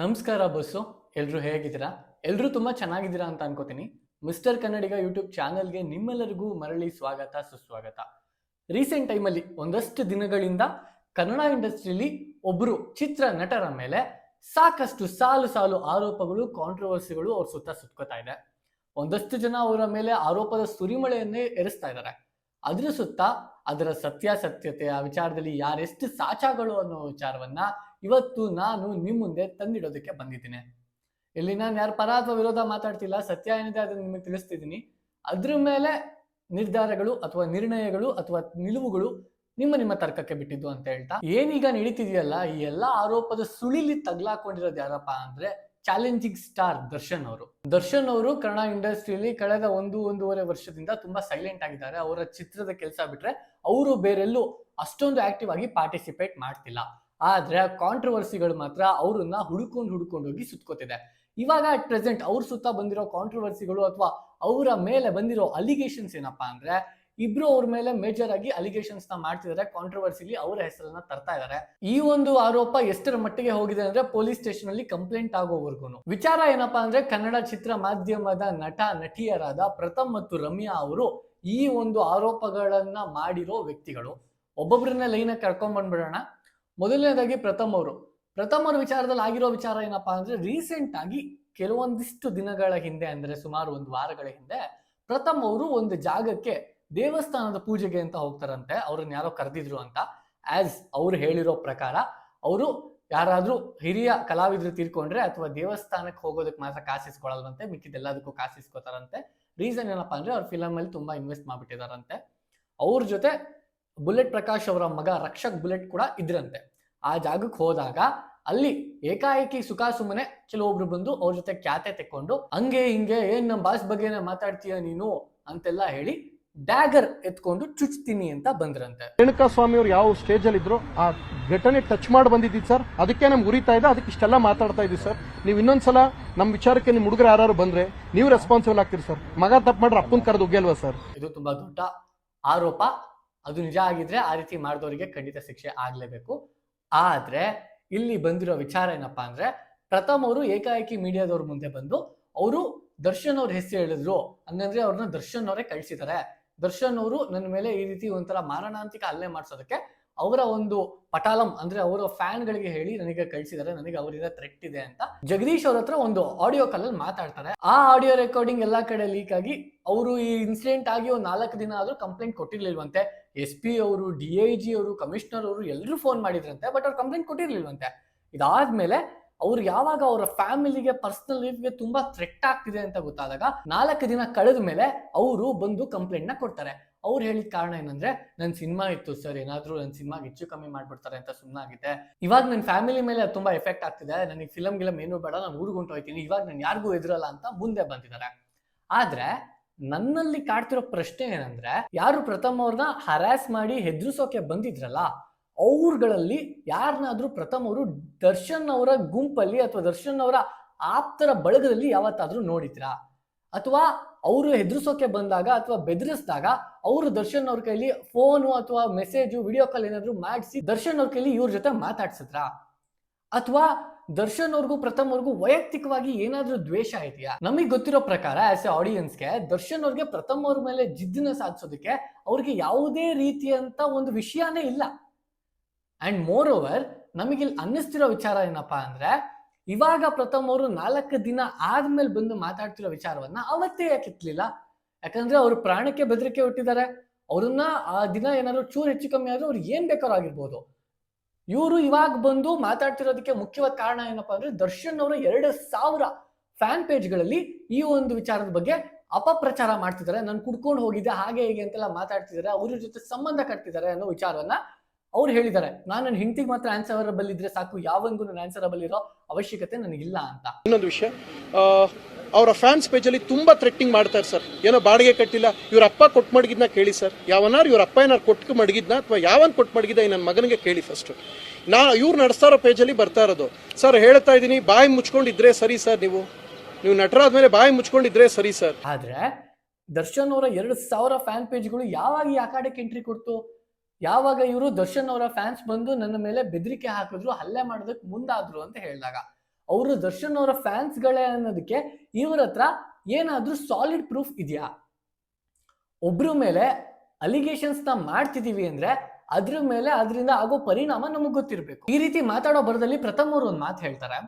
ನಮಸ್ಕಾರ ಬಸ್ಸು. ಎಲ್ಲರೂ ಹೇಗಿದ್ದೀರಾ? ಎಲ್ಲರೂ ತುಂಬ ಚೆನ್ನಾಗಿದ್ದೀರಾ ಅಂತ ಅನ್ಕೋತೀನಿ. ಮಿಸ್ಟರ್ ಕನ್ನಡಿಗ ಯೂಟ್ಯೂಬ್ ಚಾನಲ್ಗೆ ನಿಮ್ಮೆಲ್ಲರಿಗೂ ಮರಳಿ ಸ್ವಾಗತ, ಸುಸ್ವಾಗತ. ರೀಸೆಂಟ್ ಟೈಮಲ್ಲಿ ಒಂದಷ್ಟು ದಿನಗಳಿಂದ ಕನ್ನಡ ಇಂಡಸ್ಟ್ರಿಲಿ ಒಬ್ಬರು ಚಿತ್ರ ನಟರ ಮೇಲೆ ಸಾಕಷ್ಟು ಸಾಲು ಸಾಲು ಆರೋಪಗಳು ಕಾಂಟ್ರವರ್ಸಿಗಳು ಅವ್ರ ಸುತ್ತ ಸುತ್ಕೋತಾ ಇದೆ. ಒಂದಷ್ಟು ಜನ ಅವರ ಮೇಲೆ ಆರೋಪದ ಸುರಿಮಳೆಯನ್ನೇ ಎರಿಸ್ತಾ ಇದ್ದಾರೆ ಅದ್ರ ಸುತ್ತ ಅದರ ಸತ್ಯಾಸತ್ಯತೆಯ ವಿಚಾರದಲ್ಲಿ ಯಾರೆಷ್ಟು ಸಾಚಾಗಳು ಅನ್ನೋ ವಿಚಾರವನ್ನ ಇವತ್ತು ನಾನು ನಿಮ್ಮ ಮುಂದೆ ತಂದಿಡೋದಕ್ಕೆ ಬಂದಿದ್ದೀನಿ. ಇಲ್ಲಿ ನಾನು ಯಾರು ಪರ ಅಥವಾ ವಿರೋಧ ಮಾತಾಡ್ತಿಲ್ಲ, ಸತ್ಯ ಏನಿದೆ ಅದನ್ನ ನಿಮಗೆ ತಿಳಿಸ್ತಿದ್ದೀನಿ. ಅದ್ರ ಮೇಲೆ ನಿರ್ಧಾರಗಳು ಅಥವಾ ನಿರ್ಣಯಗಳು ಅಥವಾ ನಿಲುವುಗಳು ನಿಮ್ಮ ನಿಮ್ಮ ತರ್ಕಕ್ಕೆ ಬಿಟ್ಟಿದ್ದು ಅಂತ ಹೇಳ್ತಾ. ಏನೀಗ ನಡೀತಿದೆಯಲ್ಲ, ಈ ಎಲ್ಲಾ ಆರೋಪದ ಸುಳಿಲಿ ತಗ್ಲಾಕೊಂಡಿರೋದು ಯಾರಪ್ಪ ಅಂದ್ರೆ ಚಾಲೆಂಜಿಂಗ್ ಸ್ಟಾರ್ ದರ್ಶನ್ ಅವರು. ದರ್ಶನ್ ಅವರು ಕನ್ನಡ ಇಂಡಸ್ಟ್ರಿಯಲ್ಲಿ ಕಳೆದ ಒಂದು, ಒಂದೂವರೆ ವರ್ಷದಿಂದ ತುಂಬಾ ಸೈಲೆಂಟ್ ಆಗಿದ್ದಾರೆ. ಅವರ ಚಿತ್ರದ ಕೆಲಸ ಬಿಟ್ರೆ ಅವರು ಬೇರೆಲ್ಲೂ ಅಷ್ಟೊಂದು ಆಕ್ಟಿವ್ ಆಗಿ ಪಾರ್ಟಿಸಿಪೇಟ್ ಮಾಡ್ತಿಲ್ಲ. ಆದ್ರೆ ಕಾಂಟ್ರವರ್ಸಿಗಳು ಮಾತ್ರ ಅವ್ರನ್ನ ಹುಡುಕೊಂಡು ಹುಡುಕೊಂಡು ಹೋಗಿ ಸುತ್ಕೋತಿದೆ. ಇವಾಗ ಅಟ್ ಪ್ರೆಸೆಂಟ್ ಅವ್ರ ಸುತ್ತ ಬಂದಿರೋ ಕಾಂಟ್ರವರ್ಸಿಗಳು ಅಥವಾ ಅವರ ಮೇಲೆ ಬಂದಿರೋ ಅಲಿಗೇಷನ್ಸ್ ಏನಪ್ಪಾ ಅಂದ್ರೆ ಇಬ್ರು ಅವ್ರ ಮೇಲೆ ಮೇಜರ್ ಆಗಿ ಅಲಿಗೇಷನ್ಸ್ನ ಮಾಡ್ತಿದ್ದಾರೆ ಕಾಂಟ್ರವರ್ಸಿಲಿ ಅವರ ಹೆಸರನ್ನ ತರ್ತಾ ಇದ್ದಾರೆ ಈ ಒಂದು ಆರೋಪ ಎಷ್ಟರ ಮಟ್ಟಿಗೆ ಹೋಗಿದೆ ಅಂದ್ರೆ ಪೊಲೀಸ್ ಸ್ಟೇಷನ್ ಅಲ್ಲಿ ಕಂಪ್ಲೇಂಟ್ ಆಗೋವರೆಗೂ ವಿಚಾರ ಏನಪ್ಪಾ ಅಂದ್ರೆ ಕನ್ನಡ ಚಿತ್ರ ಮಾಧ್ಯಮದ ನಟ, ನಟಿಯರಾದ ಪ್ರಥಮ್ ಮತ್ತು ರಮ್ಯಾ ಅವರು ಈ ಒಂದು ಆರೋಪಗಳನ್ನ ಮಾಡಿರೋ ವ್ಯಕ್ತಿಗಳು. ಒಬ್ಬೊಬ್ಬರನ್ನ ಲೈನ್ ಕರ್ಕೊಂಡ್ ಬಂದ್ಬಿಡೋಣ. ಮೊದಲನೇದಾಗಿ ಪ್ರಥಮ್ ಅವರು. ಪ್ರಥಮ್ ಅವ್ರ ವಿಚಾರದಲ್ಲಿ ಆಗಿರೋ ವಿಚಾರ ಏನಪ್ಪಾ ಅಂದ್ರೆ ರೀಸೆಂಟ್ ಆಗಿ ಕೆಲವೊಂದಿಷ್ಟು ದಿನಗಳ ಹಿಂದೆ ಅಂದ್ರೆ ಸುಮಾರು ಒಂದು ವಾರಗಳ ಹಿಂದೆ ಪ್ರಥಮ್ ಅವರು ಒಂದು ಜಾಗಕ್ಕೆ ದೇವಸ್ಥಾನದ ಪೂಜೆಗೆ ಅಂತ ಹೋಗ್ತಾರಂತೆ, ಅವ್ರನ್ನ ಯಾರೋ ಕರೆದಿದ್ರು ಅಂತ. ಆಸ್ ಅವ್ರು ಹೇಳಿರೋ ಪ್ರಕಾರ, ಅವರು ಯಾರಾದ್ರೂ ಹಿರಿಯ ಕಲಾವಿದರು ತೀರ್ಕೊಂಡ್ರೆ ಅಥವಾ ದೇವಸ್ಥಾನಕ್ಕೆ ಹೋಗೋದಕ್ಕೆ ಮಾತ್ರ ಕಾಸಿಸ್ಕೊಳ್ಳಲ್ವಂತೆ ಮಿಕ್ಕಿದೆಲ್ಲದಕ್ಕೂ ಕಾಸಿಸ್ಕೋತಾರಂತೆ ರೀಸನ್ ಏನಪ್ಪ ಅಂದ್ರೆ ಅವ್ರ ಫಿಲಮ್ ಅಲ್ಲಿ ತುಂಬಾ ಇನ್ವೆಸ್ಟ್ ಮಾಡ್ಬಿಟ್ಟಿದಾರಂತೆ. ಅವ್ರ ಜೊತೆ ಬುಲೆಟ್ ಪ್ರಕಾಶ್ ಅವರ ಮಗ ರಕ್ಷಕ್ ಬುಲೆಟ್ ಕೂಡ ಇದ್ರಂತೆ. ಆ ಜಾಗಕ್ಕೆ ಹೋದಾಗ ಅಲ್ಲಿ ಏಕಾಏಕಿ ಸುಖ ಸುಮ್ಮನೆ ಕೆಲವೊಬ್ರು ಬಂದು ಅವ್ರ ಜೊತೆ ಖ್ಯಾತೆ ತೆಕ್ಕೊಂಡು, ಹಂಗೆ ಹಿಂಗೆ, ಏನ್ ನಮ್ಮ ಬಾಸ್ ಬಗ್ಗೆನೇ ಮಾತಾಡ್ತೀಯ ನೀನು? ಅಂತೆಲ್ಲ ಹೇಳಿ ಡ್ಯಾಗರ್ ಎತ್ಕೊಂಡು ಚುಚ್ತೀನಿ ಅಂತ ಬಂದ್ರಂತೆ. ರೇಣುಕಾ ಸ್ವಾಮಿ ಅವ್ರು ಯಾವ ಸ್ಟೇಜ್ ಅಲ್ಲಿ ಇದ್ರು ಆ ಘಟನೆ ಟಚ್ ಮಾಡಿ ಬಂದಿದ್ದೀವಿ ಸರ್ ಅದಕ್ಕೆ ನಮ್ಗೆ ಉರಿತಾ ಇದೆ ಅದಕ್ಕೆ ಇಷ್ಟೆಲ್ಲ ಮಾತಾಡ್ತಾ ಇದ್ದೀವಿ ಸರ್ ನೀವು ಇನ್ನೊಂದ್ಸಲ ನಮ್ಮ ವಿಚಾರಕ್ಕೆ ನಿಮ್ಮ ಹುಡುಗರು ಯಾರು ಬಂದ್ರೆ ನೀವು ರೆಸ್ಪಾನ್ಸಿಬಲ್ ಆಗ್ತೀರಿ ಸರ್ ಮಗ ತಪ್ಪು ಮಾಡ್ರೆ ಅಪ್ಪನ ಕರೆದು ಉಗ್ಗಲ್ವಾ ಸರ್ ಇದು ತುಂಬಾ ದೊಡ್ಡ ಆರೋಪ. ಅದು ನಿಜ ಆಗಿದ್ರೆ ಆ ರೀತಿ ಮಾಡಿದವರಿಗೆ ಖಂಡಿತ ಶಿಕ್ಷೆ ಆಗ್ಲೇಬೇಕು. ಆದ್ರೆ ಇಲ್ಲಿ ಬಂದಿರೋ ವಿಚಾರ ಏನಪ್ಪಾ ಅಂದ್ರೆ ಪ್ರಥಮ್ ಅವರು ಏಕಾಏಕಿ ಮೀಡಿಯಾದವ್ರ ಮುಂದೆ ಬಂದು ಅವರು ದರ್ಶನ್ ಅವ್ರ ಹೆಸರು ಹೇಳಿದ್ರು. ಹಂಗಂದ್ರೆ ಅವ್ರನ್ನ ದರ್ಶನ್ ಅವರೇ ಕಳ್ಸಿದ್ದಾರೆ ದರ್ಶನ್ ಅವರು ನನ್ನ ಮೇಲೆ ಈ ರೀತಿ ಒಂಥರ ಮಾರಣಾಂತಿಕ ಹಲ್ಲೆ ಮಾಡಿಸೋದಕ್ಕೆ ಅವರ ಒಂದು ಪಟಾಲಂ ಅಂದ್ರೆ ಅವರ ಫ್ಯಾನ್ ಗಳಿಗೆ ಹೇಳಿ ನನಗೆ ಕಳ್ಸಿದ್ದಾರೆ, ನನಗೆ ಅವರಿಂದ ಥ್ರೆಟ್ ಇದೆ ಅಂತ. ಜಗದೀಶ್ ಅವ್ರ ಹತ್ರ ಒಂದು ಆಡಿಯೋ ಕಾಲಲ್ಲಿ ಮಾತಾಡ್ತಾರೆ. ಆ ಆಡಿಯೋ ರೆಕಾರ್ಡಿಂಗ್ ಎಲ್ಲಾ ಕಡೆ ಲೀಕ್ ಆಗಿ ಅವರು ಈ ಇನ್ಸಿಡೆಂಟ್ ಆಗಿ ಒಂದು ನಾಲ್ಕು ದಿನ ಆದ್ರೂ ಕಂಪ್ಲೇಂಟ್ ಕೊಟ್ಟಿರ್ಲಿಲ್ವಂತೆ. ಎಸ್ ಪಿ ಅವರು ಡಿ ಐ ಜಿ ಅವರು ಕಮಿಷನರ್ ಅವರು ಎಲ್ಲರೂ ಫೋನ್ ಮಾಡಿದ್ರಂತೆ ಬಟ್ ಅವ್ರು ಕಂಪ್ಲೇಂಟ್ ಕೊಟ್ಟಿರ್ಲಿಲ್ವಂತೆ. ಇದಾದ್ಮೇಲೆ ಅವ್ರು ಯಾವಾಗ ಅವರ ಫ್ಯಾಮಿಲಿಗೆ, ಪರ್ಸನಲ್ ಲೈಫ್ಗೆ ತುಂಬಾ ಥ್ರೆಟ್ ಆಗ್ತಿದೆ ಅಂತ ಗೊತ್ತಾದಾಗ, ನಾಲ್ಕು ದಿನ ಕಳೆದ ಮೇಲೆ ಅವರು ಬಂದು ಕಂಪ್ಲೇಂಟ್ನ ಕೊಡ್ತಾರೆ. ಅವ್ರು ಹೇಳಿದ ಕಾರಣ ಏನಂದ್ರೆ, ನನ್ ಸಿನಿಮಾ ಇತ್ತು ಸರ್, ಏನಾದ್ರೂ ನನ್ನ ಸಿನಿಮಾಗೆ ಹೆಚ್ಚು ಕಮ್ಮಿ ಮಾಡ್ಬಿಡ್ತಾರೆ ಅಂತ ಸುಮ್ಮನಾಗಿದೆ ಇವಾಗ ನನ್ನ ಫ್ಯಾಮಿಲಿ ಮೇಲೆ ತುಂಬಾ ಎಫೆಕ್ಟ್ ಆಗ್ತಿದೆ. ನನಗೆ ಫಿಲಮ್ ಗಿಲಮ್ ಏನು ಬೇಡ, ನಾನು ಊರಿಗೆ ಹೋಗ್ತೀನಿ ಇವಾಗ ನಾನು ಯಾರಿಗೂ ಎದುರಲ್ಲ ಅಂತ ಮುಂದೆ ಬಂದಿದ್ದಾರೆ. ಆದ್ರೆ, ನನ್ನಲ್ಲಿ ಕಾಡ್ತಿರೋ ಪ್ರಶ್ನೆ ಏನಂದ್ರೆ, ಯಾರು ಪ್ರಥಮ್ ಅವ್ರನ್ನ ಹರಾಸ್ ಮಾಡಿ ಹೆದ್ರಿಸೋಕೆ ಬಂದಿದ್ರಲ್ಲ ಅವ್ರುಗಳಲ್ಲಿ ಯಾರನ್ನಾದ್ರೂ ಪ್ರಥಮವರು ದರ್ಶನ್ ಅವರ ಗುಂಪಲ್ಲಿ ಅಥವಾ ದರ್ಶನ್ ಅವರ ಆಪ್ತರ ಬಳಗದಲ್ಲಿ ಯಾವತ್ತಾದ್ರೂ ನೋಡಿದ್ರಾ? ಅಥವಾ ಅವರು ಹೆದರ್ಸೋಕೆ ಬಂದಾಗ ಅಥವಾ ಬೆದರಿಸಿದಾಗ ಅವರು ದರ್ಶನ್ ಅವ್ರ ಕೈಲಿ ಫೋನು ಅಥವಾ ಮೆಸೇಜು, ವಿಡಿಯೋ ಕಾಲ್ ಏನಾದ್ರು ಮಾಡಿಸಿ ದರ್ಶನ್ ಅವ್ರ ಕೈಲಿ ಇವ್ರ ಜೊತೆ ಮಾತಾಡ್ಸಿದ್ರ? ಅಥವಾ ದರ್ಶನ್ ಅವ್ರಿಗೂ ಪ್ರಥಮ್ ಅವ್ರಿಗೂ ವೈಯಕ್ತಿಕವಾಗಿ ಏನಾದ್ರೂ ದ್ವೇಷ ಇದೆಯಾ? ನಮಗೆ ಗೊತ್ತಿರೋ ಪ್ರಕಾರ ಆಸ್ ಎ ಆಡಿಯನ್ಸ್ಗೆ ದರ್ಶನ್ ಅವ್ರಿಗೆ ಪ್ರಥಮ್ ಅವ್ರ ಮೇಲೆ ಜಿದ್ದನ್ನ ಸಾಧಿಸೋದಕ್ಕೆ ಅವ್ರಿಗೆ ಯಾವುದೇ ರೀತಿಯಂತ ಒಂದು ವಿಷಯನೇ ಇಲ್ಲ. ಅಂಡ್ ಮೋರ್ ಓವರ್ ನಮಗಿಲ್ಲಿ ಅನ್ನಿಸ್ತಿರೋ ವಿಚಾರ ಏನಪ್ಪಾ ಅಂದ್ರೆ, ಇವಾಗ ಪ್ರಥಮ್ ಅವರು ನಾಲ್ಕು ದಿನ ಆದ್ಮೇಲೆ ಬಂದು ಮಾತಾಡ್ತಿರೋ ವಿಚಾರವನ್ನ ಅವತ್ತೇ ಯಾಕೆ ಎತ್ತಲಿಲ್ಲ ಯಾಕಂದ್ರೆ ಅವ್ರು ಪ್ರಾಣಕ್ಕೆ ಬೆದರಿಕೆ ಹುಟ್ಟಿದ್ದಾರೆ. ಅವ್ರನ್ನ ಆ ದಿನ ಏನಾದ್ರು ಚೂರು ಹೆಚ್ಚು ಕಮ್ಮಿ ಆದ್ರೂ ಅವ್ರು ಏನ್ ಬೇಕಾದ್ರೂ ಆಗಿರ್ಬೋದು. ಇವರು ಇವಾಗ ಬಂದು ಮಾತಾಡ್ತಿರೋದಕ್ಕೆ ಮುಖ್ಯವಾದ ಕಾರಣ ಏನಪ್ಪಾ ಅಂದ್ರೆ, ದರ್ಶನ್ ಅವರು ಎರಡು ಸಾವಿರ ಫ್ಯಾನ್ ಪೇಜ್ಗಳಲ್ಲಿ ಈ ಒಂದು ವಿಚಾರದ ಬಗ್ಗೆ ಅಪಪ್ರಚಾರ ಮಾಡ್ತಿದ್ದಾರೆ. ನಾನು ಕುಡ್ಕೊಂಡು ಹೋಗಿದ್ದೆ, ಹಾಗೆ ಹೀಗೆ ಅಂತೆಲ್ಲ ಮಾತಾಡ್ತಿದ್ದಾರೆ, ಅವ್ರ ಜೊತೆ ಸಂಬಂಧ ಕಟ್ತಿದ್ದಾರೆ ಅನ್ನೋ ವಿಚಾರವನ್ನ ಅವ್ರು ಹೇಳಿದ್ದಾರೆ ನಾನು ನನ್ನ ಹೆಂಡತಿಗೆ ಮಾತ್ರ ಆನ್ಸರಬಲ್ ಇದ್ರೆ ಸಾಕು ಯಾವಂಗೂ ನಾನು ಆನ್ಸರಬಲ್ ಇರೋ ಅವಶ್ಯಕತೆ ನನಗಿಲ್ಲ ಅಂತ. ಇನ್ನೊಂದು ವಿಷಯ ಅವರ ಫ್ಯಾನ್ಸ್ ಪೇಜಲ್ಲಿ ತುಂಬ ಥ್ರೆಟ್ಟಿಂಗ್ ಮಾಡ್ತಾರೆ ಸರ್ ಏನೋ ಬಾಡಿಗೆ ಕಟ್ಟಿಲ್ಲ ಇವ್ರ ಅಪ್ಪ ಕೊಟ್ಟು ಮಡಗಿದ್ನ ಕೇಳಿ ಸರ್ ಯಾವನಾರು ಇವ್ರ ಅಪ್ಪ ಏನಾರು ಕೊಟ್ಟು ಮಡಗಿದ್ನ ಅಥವಾ ಯಾವನ್ ಕೊಟ್ಟು ಮಡಗಿದ ಈ ನನ್ನ ಮಗನಿಗೆ ಕೇಳಿ ಫಸ್ಟ್ ನಾ ಇವ್ರು ನಡೆಸ್ತಾ ಇರೋ ಪೇಜಲ್ಲಿ ಬರ್ತಾ ಇರೋದು. ಸರ್ ಹೇಳ್ತಾ ಇದ್ದೀನಿ ಬಾಯಿ ಮುಚ್ಕೊಂಡಿದ್ರೆ ಸರಿ ಸರ್ ನೀವು. ನೀವು ನಟರಾದ ಮೇಲೆ ಬಾಯಿ ಮುಚ್ಕೊಂಡಿದ್ರೆ ಸರಿ ಸರ್ ಆದ್ರೆ ದರ್ಶನ್ ಅವರ ಎರಡು ಸಾವಿರ ಫ್ಯಾನ್ ಪೇಜ್ಗಳು ಯಾವಾಗ ಈ ಅಕಾಡೆಕ್ ಎಂಟ್ರಿ ಕೊಡ್ತು? ಯಾವಾಗ ಇವರು ದರ್ಶನ್ ಅವರ ಫ್ಯಾನ್ಸ್ ಬಂದು ನನ್ನ ಮೇಲೆ ಬೆದರಿಕೆ ಹಾಕಿದ್ರು, ಹಲ್ಲೆ ಮಾಡೋದಕ್ಕೆ ಮುಂದಾದ್ರು ಅಂತ ಹೇಳಿದಾಗ, ಅವರು ದರ್ಶನ್ ಅವರ ಫ್ಯಾನ್ಸ್ಗಳೇ ಅನ್ನೋದಕ್ಕೆ ಇವ್ರ ಹತ್ರ ಏನಾದ್ರೂ ಸಾಲಿಡ್ ಪ್ರೂಫ್ ಇದೆಯಾ? ಒಬ್ರ ಮೇಲೆ ಅಲಿಗೇಷನ್ಸ್ನ ಮಾಡ್ತಿದೀವಿ ಅಂದ್ರೆ ಅದ್ರ ಮೇಲೆ ಅದರಿಂದ ಆಗೋ ಪರಿಣಾಮ ನಮಗೆ ಗೊತ್ತಿರಬೇಕು. ಈ ರೀತಿ ಮಾತಾಡೋ ಬರದಲ್ಲಿ ಪ್ರಥಮ ಅವರು ಒಂದು ಮಾತು ಹೇಳ್ತಾರೆ,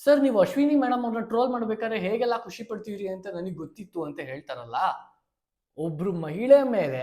ಸರ್, ನೀವು ಅಶ್ವಿನಿ ಮೇಡಮ್ ಅವ್ರನ್ನ ಟ್ರೋಲ್ ಮಾಡ್ಬೇಕಾದ್ರೆ ಹೇಗೆಲ್ಲ ಖುಷಿ ಪಡ್ತೀರಿ ಅಂತ ನನಗೆ ಗೊತ್ತಿತ್ತು ಅಂತ ಹೇಳ್ತಾರಲ್ಲ. ಒಬ್ರು ಮಹಿಳೆ ಮೇಲೆ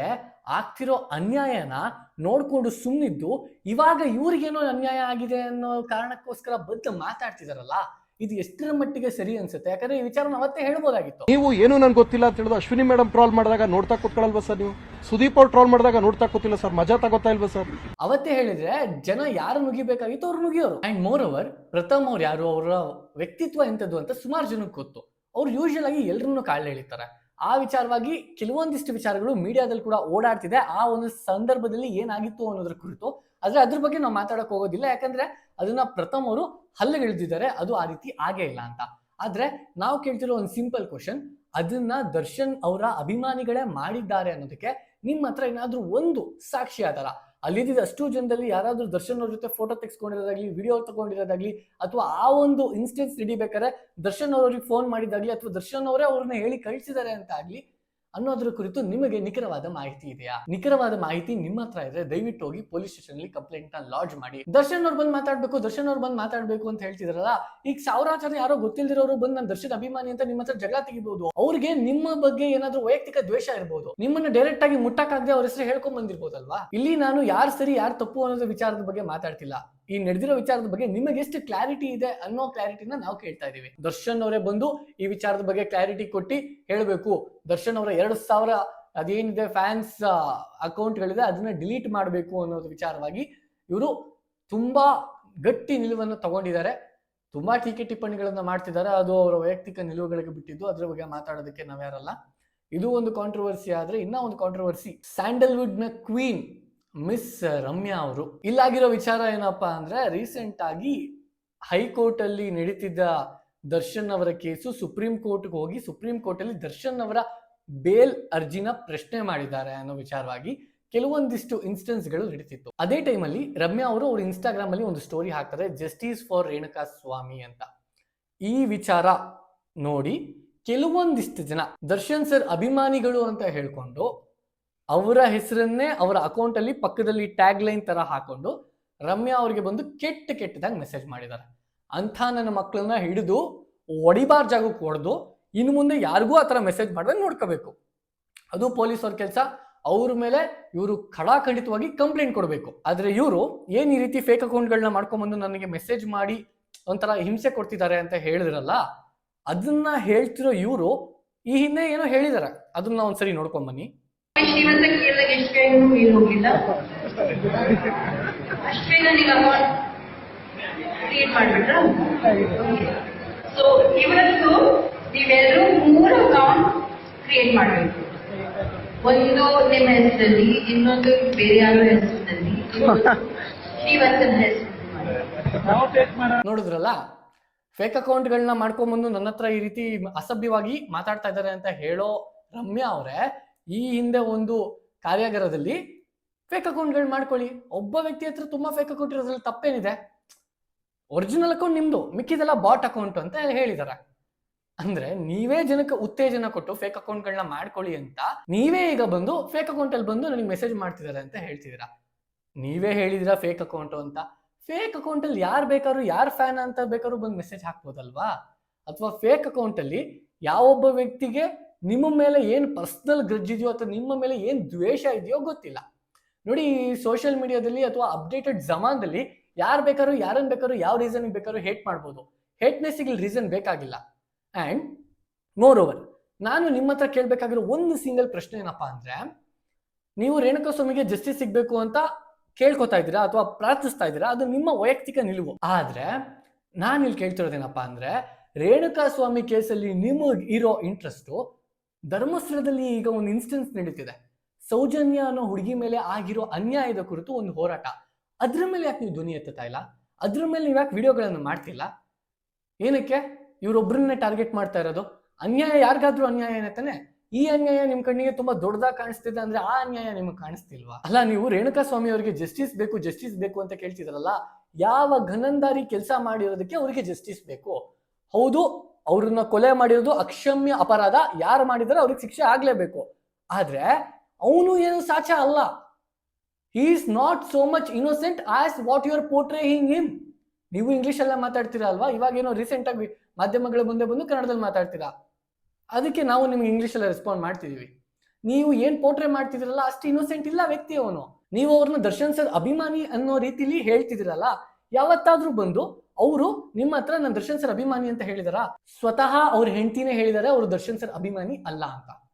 ಆಗ್ತಿರೋ ಅನ್ಯಾಯನ ನೋಡ್ಕೊಂಡು ಸುಮ್ಮನಿದ್ದು ಇವಾಗ ಇವ್ರಿಗೇನೋ ಅನ್ಯಾಯ ಆಗಿದೆ ಅನ್ನೋ ಕಾರಣಕ್ಕೋಸ್ಕರ ಬಂದು ಮಾತಾಡ್ತಿದಾರಲ್ಲ ಇದು ಎಷ್ಟರ ಮಟ್ಟಿಗೆ ಸರಿ ಅನ್ಸುತ್ತೆ? ಯಾಕಂದ್ರೆ ಈ ವಿಚಾರನ ಅವತ್ತೇ ಹೇಳ್ಬೋದಾಗಿತ್ತು. ನೀವು ಏನು ನನ್ಗೆ ಗೊತ್ತಿಲ್ಲ ಅಂತ ಹೇಳಿದ್ರು. ಅಶ್ವಿನಿ ಮೇಡಮ್ ಟ್ರಾಲ್ ಮಾಡಿದಾಗ ನೋಡ್ತಾ ಕೂತ್ಕೊಳ್ಳಲ್ವಾ ಸರ್ ನೀವು? ಸುದೀಪ್ ಅವ್ರು ಟ್ರಾಲ್ ಮಾಡಿದಾಗ ನೋಡ್ತಾ ಕೂತಿಲ್ಲ ಸರ್. ಮಜಾ ತಗೋತಾ ಇಲ್ವಾ ಸರ್? ಅವತ್ತೇ ಹೇಳಿದ್ರೆ ಜನ ಯಾರು ನುಗಿಬೇಕಾಗಿತ್ತು ಅವ್ರು ನುಗಿಯೋರು. ಅಂಡ್ ಮೋರ್ ಓವರ್ ಪ್ರಥಮ್ ಅವ್ರು ಯಾರು? ಅವರ ವ್ಯಕ್ತಿತ್ವ ಎಂಥದ್ದು ಅಂತ ಸುಮಾರು ಜನಕ್ಕೆ ಗೊತ್ತು. ಅವ್ರು ಯೂಶಲ್ ಆಗಿ ಎಲ್ರನ್ನೂ ಕಾಳು ಎಳಿತಾರೆ. ಆ ವಿಚಾರವಾಗಿ ಕೆಲವೊಂದಿಷ್ಟು ವಿಚಾರಗಳು ಮೀಡಿಯಾದಲ್ಲಿ ಕೂಡ ಓಡಾಡ್ತಿದೆ. ಆ ಒಂದು ಸಂದರ್ಭದಲ್ಲಿ ಏನಾಗಿತ್ತು ಅನ್ನೋದ್ರ ಕುರಿತು ಆದ್ರೆ ಅದ್ರ ಬಗ್ಗೆ ನಾವು ಮಾತಾಡಕ್ ಹೋಗೋದಿಲ್ಲ. ಯಾಕಂದ್ರೆ ಅದನ್ನ ಪ್ರಥಮವರು ಹಲ್ಲೆಗೆಳ್ದಿದ್ದಾರೆ. ಅದು ಆ ರೀತಿ ಆಗೇ ಇಲ್ಲ ಅಂತ. ಆದ್ರೆ ನಾವು ಕೇಳ್ತಿರೋ ಒಂದು ಸಿಂಪಲ್ ಕ್ವಶನ್, ಅದನ್ನ ದರ್ಶನ್ ಅವರ ಅಭಿಮಾನಿಗಳೇ ಮಾಡಿದ್ದಾರೆ ಅನ್ನೋದಕ್ಕೆ ನಿಮ್ಮ ಹತ್ರ ಏನಾದ್ರೂ ಒಂದು ಸಾಕ್ಷಿ ಆಧಾರ ಅಲ್ಲಿದ್ದ ಅಷ್ಟು ಜನದಲ್ಲಿ ಯಾರಾದರೂ ದರ್ಶನ್ ಅವ್ರ ಜೊತೆ ಫೋಟೋ ತೆಗೆಸ್ಕೊಂಡಿರೋದಾಗ್ಲಿ ವಿಡಿಯೋ ತಗೊಂಡಿರೋದಾಗ್ಲಿ, ಅಥವಾ ಆ ಒಂದು ಇನ್ಸ್ಟೆನ್ಸ್ ಹಿಡಿಬೇಕಾದ್ರೆ ದರ್ಶನ್ ಅವರಿಗೆ ಫೋನ್ ಮಾಡಿದಾಗ್ಲಿ ಅಥವಾ ದರ್ಶನ್ ಅವರೇ ಅವ್ರನ್ನ ಹೇಳಿ ಕಳಿಸಿದ್ದಾರೆ ಅಂತ ಆಗ್ಲಿ ಅನ್ನೋದ್ರ ಕುರಿತು ನಿಮಗೆ ನಿಖರವಾದ ಮಾಹಿತಿ ಇದೆಯಾ? ನಿಖರವಾದ ಮಾಹಿತಿ ನಿಮ್ಮ ಹತ್ರ ಇದ್ರೆ ದಯವಿಟ್ಟು ಹೋಗಿ ಪೊಲೀಸ್ ಸ್ಟೇಷನ್ ಅಲ್ಲಿ ಕಂಪ್ಲೇಂಟ್ನ ಲಾಡ್ಜ್ ಮಾಡಿ. ದರ್ಶನ್ ಅವ್ರು ಬಂದು ಮಾತಾಡ್ಬೇಕು, ದರ್ಶನ್ ಅವ್ರು ಬಂದು ಮಾತಾಡ್ಬೇಕು ಅಂತ ಹೇಳ್ತಿದ್ರಲ್ಲ, ಈಗ ಸಾವಿರಾರು ಯಾರೋ ಗೊತ್ತಿಲ್ದಿರೋರು ಬಂದು ನಾನು ದರ್ಶನ್ ಅಭಿಮಾನಿ ಅಂತ ನಿಮ್ಮ ಹತ್ರ ಜಗಳ ತೆಗಿಬಹುದು ಅವ್ರಿಗೆ ನಿಮ್ಮ ಬಗ್ಗೆ ಏನಾದ್ರೂ ವೈಯಕ್ತಿಕ ದ್ವೇಷ ಇರಬಹುದು ನಿಮ್ಮನ್ನ ಡೈರೆಕ್ಟ್ ಆಗಿ ಮುಟ್ಟಕ್ಕಾಗದೆ ಅವ್ರ ಹೆಸರು ಹೇಳ್ಕೊಂಡ್ ಬಂದಿರ್ಬೋದಲ್ವಾ? ಇಲ್ಲಿ ನಾನು ಯಾರು ಸರಿ ಯಾರು ತಪ್ಪು ಅನ್ನೋದ್ರ ವಿಚಾರದ ಬಗ್ಗೆ ಮಾತಾಡ್ತಿಲ್ಲ. ಈ ನಡೆದಿರೋ ವಿಚಾರದ ಬಗ್ಗೆ ನಿಮಗೆ ಎಷ್ಟು ಕ್ಲಾರಿಟಿ ಇದೆ ಅನ್ನೋ ಕ್ಲಾರಿಟಿನ ನಾವು ಕೇಳ್ತಾ ಇದೀವಿ. ದರ್ಶನ್ ಅವರೇ ಬಂದು ಈ ವಿಚಾರದ ಬಗ್ಗೆ ಕ್ಲಾರಿಟಿ ಕೊಟ್ಟು ಹೇಳಬೇಕು. ದರ್ಶನ್ ಅವರ ಎರಡು ಸಾವಿರ ಅದೇನಿದೆ ಫ್ಯಾನ್ಸ್ ಅಕೌಂಟ್ಗಳಿದೆ ಅದನ್ನ ಡಿಲೀಟ್ ಮಾಡಬೇಕು ಅನ್ನೋದು ವಿಚಾರವಾಗಿ ಇವರು ತುಂಬಾ ಗಟ್ಟಿ ನಿಲುವನ್ನು ತಗೊಂಡಿದ್ದಾರೆ. ತುಂಬಾ ಟೀಕೆ ಟಿಪ್ಪಣಿಗಳನ್ನ ಮಾಡ್ತಿದ್ದಾರೆ. ಅದು ಅವರ ವೈಯಕ್ತಿಕ ನಿಲುವುಗಳಿಗೆ ಬಿಟ್ಟಿದ್ದು. ಅದ್ರ ಬಗ್ಗೆ ಮಾತಾಡೋದಕ್ಕೆ ನಾವ್ಯಾರಲ್ಲ. ಇದು ಒಂದು ಕಾಂಟ್ರವರ್ಸಿ ಆದ್ರೆ ಇನ್ನ ಒಂದು ಕಾಂಟ್ರವರ್ಸಿ ಸ್ಯಾಂಡಲ್ವುಡ್ನ ಕ್ವೀನ್ ಮಿಸ್ ರಮ್ಯಾ ಅವರು. ಇಲ್ಲಾಗಿರೋ ವಿಚಾರ ಏನಪ್ಪಾ ಅಂದ್ರೆ ರೀಸೆಂಟ್ ಆಗಿ ಹೈಕೋರ್ಟ್ ಅಲ್ಲಿ ನಡೀತಿದ್ದ ದರ್ಶನ್ ಅವರ ಕೇಸು ಸುಪ್ರೀಂ ಕೋರ್ಟ್ಗೆ ಹೋಗಿ ಸುಪ್ರೀಂ ಕೋರ್ಟ್ ಅಲ್ಲಿ ದರ್ಶನ್ ಅವರ ಬೇಲ್ ಅರ್ಜಿನ ಪ್ರಶ್ನೆ ಮಾಡಿದ್ದಾರೆ ಅನ್ನೋ ವಿಚಾರವಾಗಿ ಕೆಲವೊಂದಿಷ್ಟು ಇನ್ಸ್ಟೆನ್ಸ್ಗಳು ನಡೀತಿತ್ತು. ಅದೇ ಟೈಮಲ್ಲಿ ರಮ್ಯಾ ಅವರು ಅವ್ರ ಇನ್ಸ್ಟಾಗ್ರಾಮ್ ಅಲ್ಲಿ ಒಂದು ಸ್ಟೋರಿ ಹಾಕ್ತಾರೆ, ಜಸ್ಟಿಸ್ ಫಾರ್ ರೇಣುಕಾ ಸ್ವಾಮಿ ಅಂತ. ಈ ವಿಚಾರ ನೋಡಿ ಕೆಲವೊಂದಿಷ್ಟು ಜನ, ದರ್ಶನ್ ಸರ್ ಅಭಿಮಾನಿಗಳು ಅಂತ ಹೇಳ್ಕೊಂಡು ಅವರ ಹೆಸರನ್ನೇ ಅವರ ಅಕೌಂಟ್ ಅಲ್ಲಿ ಪಕ್ಕದಲ್ಲಿ ಟ್ಯಾಗ್ ಲೈನ್ ತರ ಹಾಕೊಂಡು ರಮ್ಯಾ ಅವರಿಗೆ ಬಂದು ಕೆಟ್ಟ ಕೆಟ್ಟದಾಗಿ ಮೆಸೇಜ್ ಮಾಡಿದ್ದಾರೆ. ಅಂಥ ನನ್ನ ಮಕ್ಕಳನ್ನ ಹಿಡಿದು ಒಡಿಬಾರ್ ಜಾಗಕ್ಕೆ ಹೊಡೆದು ಇನ್ನು ಮುಂದೆ ಯಾರಿಗೂ ಆ ಥರ ಮೆಸೇಜ್ ಮಾಡಿದಾಗ ನೋಡ್ಕೋಬೇಕು. ಅದು ಪೊಲೀಸ್ ಅವ್ರ ಕೆಲಸ, ಅವ್ರ ಮೇಲೆ ಇವರು ಖಡಾಖಂಡಿತವಾಗಿ ಕಂಪ್ಲೇಂಟ್ ಕೊಡಬೇಕು. ಆದರೆ ಇವರು ಏನು ಈ ರೀತಿ ಫೇಕ್ ಅಕೌಂಟ್ಗಳನ್ನ ಮಾಡ್ಕೊಂಬಂದು ನನಗೆ ಮೆಸೇಜ್ ಮಾಡಿ ಒಂಥರ ಹಿಂಸೆ ಕೊಡ್ತಿದ್ದಾರೆ ಅಂತ ಹೇಳಿದ್ರಲ್ಲ, ಅದನ್ನ ಹೇಳ್ತಿರೋ ಇವರು ಈ ಹಿಂದೆ ಏನೋ ಹೇಳಿದ್ದಾರೆ ಅದನ್ನ ಒಂದ್ಸರಿ ನೋಡ್ಕೊಂಡ್ ಬನ್ನಿ. ಶ್ರೀಮಂತ ಕೇಳಿದಾಗ ಎಷ್ಟು ಏನು ಮೀರಿ ಹೋಗಿಲ್ಲ ಅಷ್ಟು ಬೇಗ ನೀವು ಅಕೌಂಟ್ ಕ್ರಿಯೇಟ್ ಮಾಡ್ಬಿಟ್ರ? ಸೊ ಇವತ್ತು ನೀವೆಲ್ಲರೂ ಮೂರು ಅಕೌಂಟ್ ಕ್ರಿಯೇಟ್ ಮಾಡಬೇಕು. ಒಂದು ನಿಮ್ಮ ಹೆಸರಲ್ಲಿ, ಇನ್ನೊಂದು ಬೇರೆ ಯಾರೋ ಹೆಸರಿನಲ್ಲಿ ಶ್ರೀವಂತನ ಹೆಸರಿನಲ್ಲಿ ನೋಡಿದ್ರಲ್ಲ? ಫೇಕ್ ಅಕೌಂಟ್ಗಳನ್ನ ಮಾಡ್ಕೊಂಬಂದು ನನ್ನ ಹತ್ರ ಈ ರೀತಿ ಅಸಭ್ಯವಾಗಿ ಮಾತಾಡ್ತಾ ಇದ್ದಾರೆ ಅಂತ ಹೇಳೋ ರಮ್ಯಾ ಅವರೇ ಈ ಹಿಂದೆ ಒಂದು ಕಾರ್ಯಾಗಾರದಲ್ಲಿ ಫೇಕ್ ಅಕೌಂಟ್ಗಳು ಮಾಡ್ಕೊಳ್ಳಿ. ಒಬ್ಬ ವ್ಯಕ್ತಿ ಹತ್ರ ತುಂಬಾ ಫೇಕ್ ಅಕೌಂಟ್ ಇರೋದ್ರಲ್ಲಿ ತಪ್ಪೇನಿದೆ. ಒರಿಜಿನಲ್ ಅಕೌಂಟ್ ನಿಮ್ದು, ಮಿಕ್ಕಿದೆಲ್ಲ ಬಾಟ್ ಅಕೌಂಟ್ ಅಂತ ಹೇಳಿದಾರೆ. ಅಂದ್ರೆ ನೀವೇ ಜನಕ್ಕೆ ಉತ್ತೇಜನ ಕೊಟ್ಟು ಫೇಕ್ ಅಕೌಂಟ್ಗಳನ್ನ ಮಾಡ್ಕೊಳ್ಳಿ ಅಂತ ನೀವೇ ಈಗ ಬಂದು ಫೇಕ್ ಅಕೌಂಟ್ ಅಲ್ಲಿ ಬಂದು ನನಗೆ ಮೆಸೇಜ್ ಮಾಡ್ತಿದ್ದಾರೆ ಅಂತ ಹೇಳ್ತಿದ್ದೀರಾ ನೀವೇ ಹೇಳಿದಿರಾ ಫೇಕ್ ಅಕೌಂಟ್ ಅಂತ. ಫೇಕ್ ಅಕೌಂಟ್ ಅಲ್ಲಿ ಯಾರು ಬೇಕಾದ್ರು, ಯಾರು ಫ್ಯಾನ್ ಅಂತ ಬೇಕಾದ್ರೂ ಬಂದು ಮೆಸೇಜ್ ಹಾಕ್ಬೋದಲ್ವಾ? ಅಥವಾ ಫೇಕ್ ಅಕೌಂಟ್ ಅಲ್ಲಿ ಯಾವೊಬ್ಬ ವ್ಯಕ್ತಿಗೆ ನಿಮ್ಮ ಮೇಲೆ ಏನು ಪರ್ಸ್ನಲ್ ಗ್ರಜ್ ಇದೆಯೋ ಅಥವಾ ನಿಮ್ಮ ಮೇಲೆ ಏನು ದ್ವೇಷ ಇದೆಯೋ ಗೊತ್ತಿಲ್ಲ. ನೋಡಿ ಸೋಷಿಯಲ್ ಮೀಡಿಯಾದಲ್ಲಿ ಅಥವಾ ಅಪ್ಡೇಟೆಡ್ ಜಮಾನದಲ್ಲಿ ಯಾರು ಬೇಕಾದ್ರೂ ಯಾರನ್ನು ಬೇಕಾದ್ರೂ, ಯಾವ ರೀಸನ್ ಬೇಕಾದ್ರೂ ಹೇಟ್ ಮಾಡ್ಬೋದು. ಹೇಟ್ನೆಸ್ಸಿಗೆ ರೀಸನ್ ಬೇಕಾಗಿಲ್ಲ. ಆ್ಯಂಡ್ ಮೋರ್ ಓವರ್ ನಾನು ನಿಮ್ಮ ಹತ್ರ ಕೇಳಬೇಕಾಗಿರೋ ಒಂದು ಸಿಂಗಲ್ ಪ್ರಶ್ನೆ ಏನಪ್ಪ ಅಂದರೆ, ನೀವು ರೇಣುಕಾ ಸ್ವಾಮಿಗೆ ಜಸ್ಟಿಸ್ ಸಿಗಬೇಕು ಅಂತ ಕೇಳ್ಕೊತಾ ಇದ್ದೀರಾ ಅಥವಾ ಪ್ರಾರ್ಥಿಸ್ತಾ ಇದ್ದೀರಾ, ಅದು ನಿಮ್ಮ ವೈಯಕ್ತಿಕ ನಿಲುವು. ಆದರೆ ನಾನು ಇಲ್ಲಿ ಕೇಳ್ತಿರೋದೇನಪ್ಪ ಅಂದರೆ ರೇಣುಕಾ ಸ್ವಾಮಿ ಕೇಸಲ್ಲಿ ನಿಮಗೆ ಇರೋ ಇಂಟ್ರೆಸ್ಟು ಧರ್ಮಸ್ಥಳದಲ್ಲಿ ಈಗ ಒಂದು ಇನ್ಸ್ಟೆನ್ಸ್ ನಡೀತಿದೆ. ಸೌಜನ್ಯ ಅನ್ನೋ ಹುಡುಗಿ ಮೇಲೆ ಆಗಿರೋ ಅನ್ಯಾಯದ ಕುರಿತು ಒಂದು ಹೋರಾಟ. ಅದ್ರ ಮೇಲೆ ಯಾಕೆ ನೀವು ಧ್ವನಿ ಎತ್ತುತ್ತಾ ಇಲ್ಲ? ಅದ್ರ ಮೇಲೆ ನೀವು ಯಾಕೆ ವಿಡಿಯೋಗಳನ್ನು ಮಾಡ್ತಿಲ್ಲ? ಏನಕ್ಕೆ? ಇವರೊಬ್ಬರನ್ನೇ ಟಾರ್ಗೆಟ್ ಮಾಡ್ತಾ ಇರೋದು? ಅನ್ಯಾಯ ಯಾರಿಗಾದ್ರೂ ಅನ್ಯಾಯ ಏನತ್ತಾನೆ ಈ ಅನ್ಯಾಯ ನಿಮ್ ಕಣ್ಣಿಗೆ ತುಂಬಾ ದೊಡ್ಡದಾಗಿ ಕಾಣಿಸ್ತಿದೆ ಅಂದ್ರೆ ಆ ಅನ್ಯಾಯ ನಿಮಗೆ ಕಾಣಿಸ್ತಿಲ್ವಾ? ಅಲ್ಲ, ನೀವು ರೇಣುಕಾ ಸ್ವಾಮಿ ಅವರಿಗೆ ಜಸ್ಟಿಸ್ ಬೇಕು ಜಸ್ಟಿಸ್ ಬೇಕು ಅಂತ ಕೇಳ್ತಿದ್ರಲ್ಲ, ಯಾವ ಘನಂದಾರಿ ಕೆಲಸ ಮಾಡಿರೋದಕ್ಕೆ ಅವರಿಗೆ ಜಸ್ಟಿಸ್ ಬೇಕು? ಹೌದು ಅವ್ರನ್ನ ಕೊಲೆ ಮಾಡಿರೋದು ಅಕ್ಷಮ್ಯ ಅಪರಾಧ. ಯಾರು ಮಾಡಿದ್ರೆ ಅವ್ರಿಗೆ ಶಿಕ್ಷೆ ಆಗ್ಲೇಬೇಕು. ಆದ್ರೆ ಅವನು ಏನು ಸಾಚ ಅಲ್ಲ. Is not so much innocent as what you are portraying him ನೀವು ಇಂಗ್ಲಿಷ್ ಅಲ್ಲೇ ಮಾತಾಡ್ತೀರಾ ಅಲ್ವಾ? ಇವಾಗ ಏನೋ ರೀಸೆಂಟ್ ಆಗಿ ಮಾಧ್ಯಮಗಳ ಮುಂದೆ ಬಂದು ಕನ್ನಡದಲ್ಲಿ ಮಾತಾಡ್ತೀರಾ? ಅದಕ್ಕೆ ನಾವು ನಿಮ್ಗೆ ಇಂಗ್ಲಿಷ್ ಎಲ್ಲ ರೆಸ್ಪಾಂಡ್ ಮಾಡ್ತಿದೀವಿ. ನೀವು ಏನ್ ಪೋರ್ಟ್ರೇ ಮಾಡ್ತಿದ್ದೀರಲ್ಲ ಅಷ್ಟು ಇನ್ನೋಸೆಂಟ್ ಇಲ್ಲ ವ್ಯಕ್ತಿ ಅವನು. ನೀವು ಅವ್ರನ್ನ ದರ್ಶನ್ ಸರ್ ಅಭಿಮಾನಿ ಅನ್ನೋ ರೀತಿಲಿ ಹೇಳ್ತಿದ್ದೀರಲ್ಲ ಯಾವತ್ತಾದ್ರೂ ಬಂದು ಅವರು ನಿಮ್ಮ ಹತ್ರ ನಾನು ದರ್ಶನ್ ಸರ್ ಅಭಿಮಾನಿ ಅಂತ ಹೇಳಿದಾರ? ಸ್ವತಃ ಅವ್ರ ಹೆಂಡತಿನೇ ಹೇಳಿದಾರೆ, ಅವರು ದರ್ಶನ್ ಸರ್ ಅಭಿಮಾನಿ ಅಲ್ಲ ಅಂತ.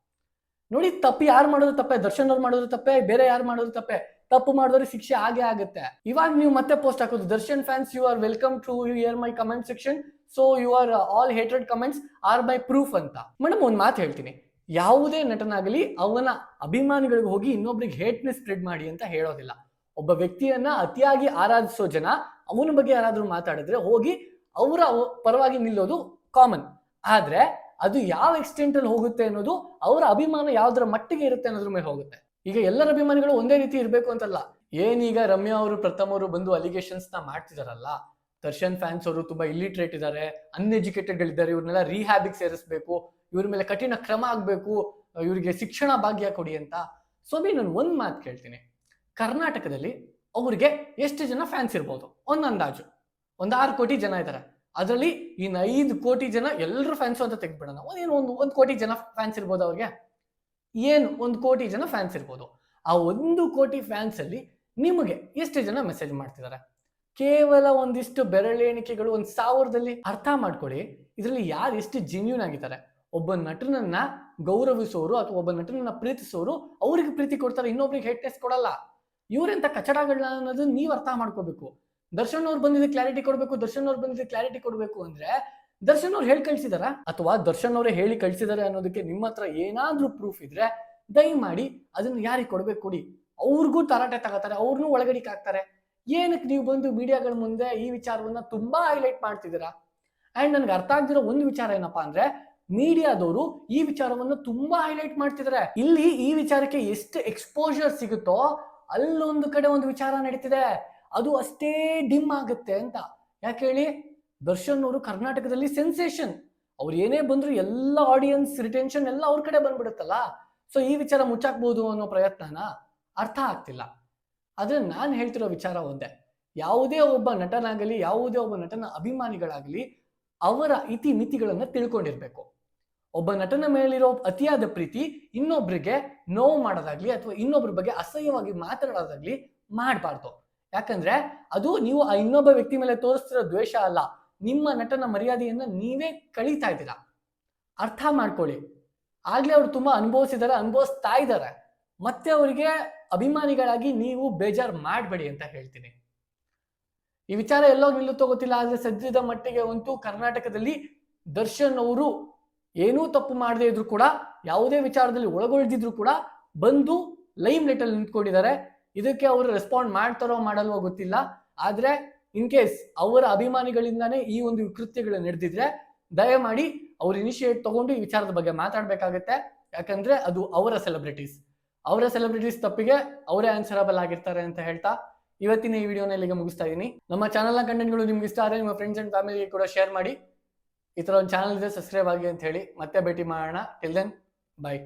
ನೋಡಿ, ತಪ್ಪು ಯಾರು ಮಾಡೋದು ತಪ್ಪೆ? ದರ್ಶನ್ ಅವ್ರು ಮಾಡೋದು ತಪ್ಪೆ? ಬೇರೆ ಯಾರು ಮಾಡೋದು ತಪ್ಪೆ? ತಪ್ಪು ಮಾಡಿದ್ರೆ ಶಿಕ್ಷೆ ಆಗೇ ಆಗುತ್ತೆ. ಇವಾಗ ನೀವು ಮತ್ತೆ ಪೋಸ್ಟ್ ಹಾಕೋದು. Darshan fans, you are welcome to, you ear my comment section. So, you are all hated comments are by proof ಅಂತ. ಮೇಡಮ್, ಒಂದು ಮಾತು ಹೇಳ್ತೀನಿ. ಯಾವುದೇ ನಟನಾಗಲಿ ಅವನ ಅಭಿಮಾನಿಗಳಿಗೆ ಹೋಗಿ ಇನ್ನೊಬ್ರಿಗೆ ಹೇಟ್ನೆ ಸ್ಪ್ರೆಡ್ ಮಾಡಿ ಅಂತ ಹೇಳೋದಿಲ್ಲ. ಒಬ್ಬ ವ್ಯಕ್ತಿಯನ್ನ ಅತಿಯಾಗಿ ಆರಾಧಿಸೋ ಜನ ಅವನ ಬಗ್ಗೆ ಯಾರಾದ್ರೂ ಮಾತಾಡಿದ್ರೆ ಹೋಗಿ ಅವರ ಪರವಾಗಿ ನಿಲ್ಲೋದು ಕಾಮನ್ ಆದ್ರೆ ಅದು ಯಾವ ಎಕ್ಸ್ಟೆಂಟ್ ಅಲ್ಲಿ ಹೋಗುತ್ತೆ ಅನ್ನೋದು ಅವರ ಅಭಿಮಾನ ಯಾವ್ದರ ಮಟ್ಟಿಗೆ ಇರುತ್ತೆ ಅನ್ನೋದ್ರ ಮೇಲೆ ಹೋಗುತ್ತೆ. ಈಗ ಎಲ್ಲರ ಅಭಿಮಾನಿಗಳು ಒಂದೇ ರೀತಿ ಇರಬೇಕು ಅಂತಲ್ಲ. ಏನೀಗ ರಮ್ಯಾ ಅವರು, ಪ್ರಥಮ ಅವರು ಬಂದು ಅಲಿಗೇಷನ್ಸ್ನ ಮಾಡ್ತಿದಾರಲ್ಲ, ದರ್ಶನ್ ಫ್ಯಾನ್ಸ್ ಅವರು ತುಂಬಾ ಇಲ್ಲಿಟ್ರೇಟ್ ಇದ್ದಾರೆ ಅನ್ಎಜುಕೇಟೆಡ್ ಗಳಿದ್ದಾರೆ, ಇವ್ರನ್ನೆಲ್ಲ ರಿಹ್ಯಾಬಿಗೆ ಸೇರಿಸಬೇಕು, ಇವ್ರ ಮೇಲೆ ಕಠಿಣ ಕ್ರಮ ಆಗ್ಬೇಕು, ಇವರಿಗೆ ಶಿಕ್ಷಣ ಭಾಗ್ಯ ಕೊಡಿ ಅಂತ. ಸೊ ಬಿ ನಾನು ಒಂದ್ ಮಾತು ಕೇಳ್ತೀನಿ. ಕರ್ನಾಟಕದಲ್ಲಿ ಅವ್ರಿಗೆ ಎಷ್ಟು ಜನ ಫ್ಯಾನ್ಸ್ ಇರ್ಬೋದು? ಒಂದ್ ಅಂದಾಜು ಒಂದ್ ಆರು ಕೋಟಿ ಜನ ಇದ್ದಾರೆ ಅದರಲ್ಲಿ ಇನ್ ಐದು ಕೋಟಿ ಜನ ಎಲ್ಲರೂ ಫ್ಯಾನ್ಸ್ ಅಂತ ತೆಗ್ದ್ಬಿಡೋಣ. ಏನು ಒಂದು ಒಂದು ಕೋಟಿ ಜನ ಫ್ಯಾನ್ಸ್ ಇರ್ಬೋದು ಅವ್ರಿಗೆ? ಏನು ಒಂದು ಕೋಟಿ ಜನ ಫ್ಯಾನ್ಸ್ ಇರ್ಬೋದು? ಆ ಒಂದು ಕೋಟಿ ಫ್ಯಾನ್ಸ್ ಅಲ್ಲಿ ನಿಮಗೆ ಎಷ್ಟು ಜನ ಮೆಸೇಜ್ ಮಾಡ್ತಿದ್ದಾರೆ ಕೇವಲ ಒಂದಿಷ್ಟು ಬೆರಳೆಣಿಕೆಗಳು ಒಂದು ಸಾವಿರದಲ್ಲಿ ಅರ್ಥ ಮಾಡ್ಕೊಳ್ಳಿ. ಇದರಲ್ಲಿ ಯಾರು ಎಷ್ಟು ಜೆನ್ಯೂನ್ ಆಗಿದ್ದಾರೆ? ಒಬ್ಬ ನಟನನ್ನ ಗೌರವಿಸೋರು ಅಥವಾ ಒಬ್ಬ ನಟನನ್ನ ಪ್ರೀತಿಸೋರು ಅವ್ರಿಗೆ ಪ್ರೀತಿ ಕೊಡ್ತಾರೆ, ಇನ್ನೊಬ್ರಿಗೆ ಹೆಟ್ನೆಸ್ ಕೊಡಲ್ಲ. ಇವರೆಂತ ಕಚಡಗಳನ್ನ ಅನ್ನೋದು ನೀವು ಅರ್ಥ ಮಾಡ್ಕೋಬೇಕು. ದರ್ಶನ್ ಅವ್ರು ಬಂದಿದ್ದು ಕ್ಲಾರಿಟಿ ಕೊಡಬೇಕು, ದರ್ಶನ್ ಅವ್ರು ಬಂದಿದ್ದು ಕ್ಲಾರಿಟಿ ಕೊಡಬೇಕು ಅಂದ್ರೆ ದರ್ಶನ್ ಅವ್ರು ಹೇಳಿ ಕಳ್ಸಿದಾರ? ಅಥವಾ ದರ್ಶನ್ ಅವರೇ ಹೇಳಿ ಕಳ್ಸಿದಾರೆ ಅನ್ನೋದಕ್ಕೆ ನಿಮ್ಮ ಹತ್ರ ಏನಾದ್ರೂ ಪ್ರೂಫ್ ಇದ್ರೆ ದಯಮಾಡಿ ಅದನ್ನ ಯಾರಿಗೆ ಕೊಡ್ಬೇಕು ಕೊಡಿ. ಅವ್ರಿಗೂ ತರಾಟೆ ತಗೋತಾರೆ ಅವ್ರನ್ನೂ ಒಳಗಡೆ ಹಾಕ್ತಾರೆ. ಏನಕ್ಕೆ ನೀವು ಬಂದು ಮೀಡಿಯಾಗಳ ಮುಂದೆ ಈ ವಿಚಾರವನ್ನ ತುಂಬಾ ಹೈಲೈಟ್ ಮಾಡ್ತಿದ್ದೀರಾ ಅಂಡ್ ನನ್ಗೆ ಅರ್ಥ ಆಗ್ದಿರೋ ಒಂದು ವಿಚಾರ ಏನಪ್ಪಾ ಅಂದ್ರೆ ಮೀಡಿಯಾದವರು ಈ ವಿಚಾರವನ್ನು ತುಂಬಾ ಹೈಲೈಟ್ ಮಾಡ್ತಿದ್ದಾರೆ ಇಲ್ಲಿ ಈ ವಿಚಾರಕ್ಕೆ ಎಷ್ಟು ಎಕ್ಸ್ಪೋಜರ್ ಸಿಗುತ್ತೋ ಅಲ್ಲೊಂದು ಕಡೆ ಒಂದು ವಿಚಾರ ನಡೀತಿದೆ. ಅದು ಅಷ್ಟೇ ಡಿಮ್ ಆಗುತ್ತೆ ಅಂತ. ಯಾಕೆ ಹೇಳಿ? ದರ್ಶನ್ ಅವರು ಕರ್ನಾಟಕದಲ್ಲಿ ಸೆನ್ಸೇಷನ್. ಅವ್ರು ಏನೇ ಬಂದ್ರು ಎಲ್ಲ ಆಡಿಯನ್ಸ್ ರಿಟೆನ್ಷನ್ ಎಲ್ಲ ಅವ್ರ ಕಡೆ ಬಂದ್ಬಿಡುತ್ತಲ್ಲ. ಸೊ ಈ ವಿಚಾರ ಮುಚ್ಚಾಕ್ಬೋದು ಅನ್ನೋ ಪ್ರಯತ್ನನ ಅರ್ಥ ಆಗ್ತಿಲ್ಲ. ಆದ್ರೆ ನಾನು ಹೇಳ್ತಿರೋ ವಿಚಾರ ಒಂದೇ. ಯಾವುದೇ ಒಬ್ಬ ನಟನಾಗಲಿ, ಯಾವುದೇ ಒಬ್ಬ ನಟನ ಅಭಿಮಾನಿಗಳಾಗಲಿ ಅವರ ಇತಿ ಮಿತಿಗಳನ್ನ ತಿಳ್ಕೊಂಡಿರ್ಬೇಕು. ಒಬ್ಬ ನಟನ ಮೇಲಿರೋ ಅತಿಯಾದ ಪ್ರೀತಿ ಇನ್ನೊಬ್ರಿಗೆ ನೋವು ಮಾಡೋದಾಗ್ಲಿ ಅಥವಾ ಇನ್ನೊಬ್ರ ಬಗ್ಗೆ ಅಸಹ್ಯವಾಗಿ ಮಾತಾಡೋದಾಗ್ಲಿ ಮಾಡಬಾರ್ದು. ಯಾಕಂದ್ರೆ ಅದು ನೀವು ಆ ಇನ್ನೊಬ್ಬ ವ್ಯಕ್ತಿ ಮೇಲೆ ತೋರಿಸ್ತಿರೋ ದ್ವೇಷ ಅಲ್ಲ, ನಿಮ್ಮ ನಟನ ಮರ್ಯಾದೆಯನ್ನ ನೀವೇ ಕಳೀತಾ ಇದ್ದೀರಾ? ಅರ್ಥ ಮಾಡ್ಕೊಳ್ಳಿ. ಆಗ್ಲೇ ಅವ್ರು ತುಂಬಾ ಅನುಭವಿಸಿದಾರೆ, ಅನುಭವಿಸ್ತಾ ಇದ್ದಾರೆ. ಮತ್ತೆ ಅವರಿಗೆ ಅಭಿಮಾನಿಗಳಾಗಿ ನೀವು ಬೇಜಾರ್ ಮಾಡಬೇಡಿ ಅಂತ ಹೇಳ್ತೀನಿ. ಈ ವಿಚಾರ ಎಲ್ಲೋ ನಿಲ್ಲುತ್ತೋ ಗೊತ್ತಿಲ್ಲ, ಆದ್ರೆ ಸದ್ಯದ ಮಟ್ಟಿಗೆ ಅಂತೂ ಕರ್ನಾಟಕದಲ್ಲಿ ದರ್ಶನ್ ಅವರು ಏನೂ ತಪ್ಪು ಮಾಡದೇ ಇದ್ರು ಕೂಡ, ಯಾವುದೇ ವಿಚಾರದಲ್ಲಿ ಒಳಗೊಳ್ದಿದ್ರು ಕೂಡ ಬಂದು ಲೈಮ್ ಲೈಟಲ್ಲಿ ನಿಂತ್ಕೊಂಡಿದ್ದಾರೆ. ಇದಕ್ಕೆ ಅವರು ರೆಸ್ಪಾಂಡ್ ಮಾಡ್ತಾರೋ ಮಾಡಲ್ವೋ ಗೊತ್ತಿಲ್ಲ. ಆದ್ರೆ ಇನ್ ಕೇಸ್ ಅವರ ಅಭಿಮಾನಿಗಳಿಂದಾನೇ ಈ ಒಂದು ಕೃತ್ಯಗಳು ನಡೆದಿದ್ರೆ, ದಯಮಾಡಿ ಅವರು ಇನಿಷಿಯೇಟ್ ತಗೊಂಡು ಈ ವಿಚಾರದ ಬಗ್ಗೆ ಮಾತಾಡಬೇಕಾಗತ್ತೆ. ಯಾಕಂದ್ರೆ ಅದು ಅವರ ಸೆಲೆಬ್ರಿಟೀಸ್ ಅವರ ಸೆಲೆಬ್ರಿಟೀಸ್ ತಪ್ಪಿಗೆ ಅವರೇ ಆನ್ಸರಬಲ್ ಆಗಿರ್ತಾರೆ ಅಂತ ಹೇಳ್ತಾ ಇವತ್ತಿನ ಈ ವಿಡಿಯೋನ ಇಲ್ಲಿಗೆ ಮುಗಿಸ್ತಾ ಇದ್ದೀನಿ ನಮ್ಮ ಚಾನಲ್ನ ಕಂಟೆಂಟ್ಗಳು ನಿಮ್ಗೆ ಇಷ್ಟ ಆದರೆ ನಿಮ್ಮ ಫ್ರೆಂಡ್ಸ್ ಅಂಡ್ ಫ್ಯಾಮಿಲಿಗೆ ಕೂಡ ಶೇರ್ ಮಾಡಿ. ಈ ಥರ ಒಂದು ಚಾನಲ್ ಇದೆ ಸಬ್ಸ್ಕ್ರೈಬ್ ಆಗಿ ಅಂತ ಹೇಳಿ ಮತ್ತೆ ಭೇಟಿ ಮಾಡೋಣ. Till then bye